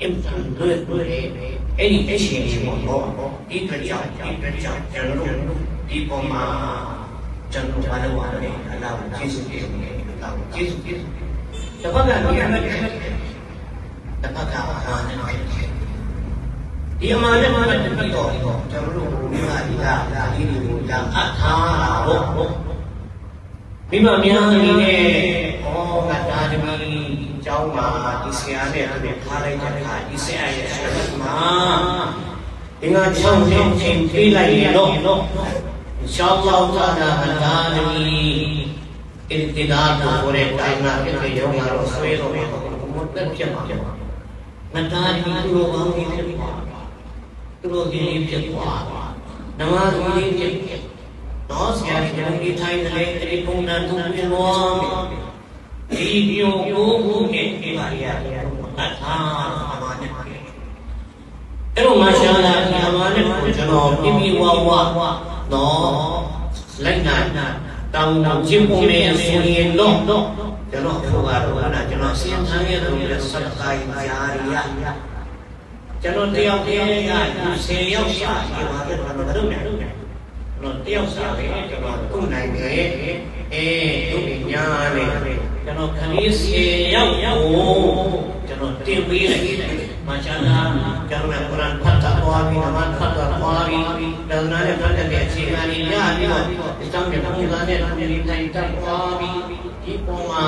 အင်တန်လွယ်လွယ်အဲ့ဒီအရှင်ကြီးပေါ့ဒီတကြောင်ဒီတကြောင်ကျွန်တော်တို့ဒီပုံမှာကျွန်တော်ဘာလို့ဝါလဲအလားကိုကျေးဇူးတင်တယ်အလားကိုကျေးဇူးတင်တပတ်ကနေအမှတ်တပတ်ကအာနဲ့ဒီအမှန်နဲ့မှလည်းတပတ်တော့ကျွန်တော်တို့ဘုရားဒီကဒါလေးတွေကိုလာအထားတာဟုတ်မိမများကြီးနဲ့ ဩငါတာဒီမီကျောင်းမှာဒီဆရာနဲ့သူတို့ထားလိုက်တဲ့အခါဒီဆရာရဲ့ဆရာမှာဒီငါချောင်းချင်းချင်းပြေးလိုက်ရင်တော့ इंशाअल्लाह ताला अदानी इंतज़ार तो पूरे टाइम के लिए योग मारो सवेर हो मतलब क्या मारो नदार की लोग आओ नहीं थे तो लोग ये नहीं थे नमाज़ नहीं थे नौस यार जंगी ဒီသူတော်ကောင်းကြီးဖြစ်ပါသူတော်ကြီးဖြစ်ပါနမကြီးဖြစ်တော့ဆရာကြီးဒီထိုင်တဲ့တိပုံနာသူပြောဒီဒီယိုကိုကိုနဲ့ဒီပါရအထာအမနဲ့အဲ့တော့မာရှာလာဒီအမနဲ့ကိုကျွန်တော်ပြပြဝဝတော့လိုက်နာတောင်းတောင်းချင်းပုံနဲ့ဆိုရင်တော့ကျွန်တော်ပြောတာတော့အဲ့ဒါကျွန်တော်စဉ်းစားရတဲ့ဆဒကာယယာရီယာကျွန်တော်တယောက်တည်းကဆယ်ယောက်ရှာဒီမှာတော့မလုပ်နဲ့တော့တယောက်ရှာပဲကျွန်တော်ကုနိုင်တယ်အဲဒုညာနဲ့ ကျွန်တော်ခလေးဆယ်ယောက်ကိုကျွန်တော်တင်ပေးလိုက်မာရှာလာကျွန်တော်ကုရ်အာန်ဖတ်တာသွားပြီးနမတ်ဖတ်တာသွားပြီးဒါနာနဲ့ဖတ်တဲ့အခြေခံကြီးရပြီးတော့ဒီတောင်းတဲ့ဘုရားနဲ့ဒီထိုင်တက်သွားပြီးဒီပုံမှာ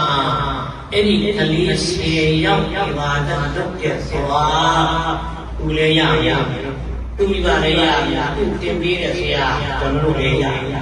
အဲ့ဒီခလေးဆယ်ယောက်ဒီပါဒတ်လုပ်ပြသွားဦးလည်းရရသူမိဘလည်းရရသူတင်ပေးတဲ့ဆရာကျွန်တော်တို့လည်းရရ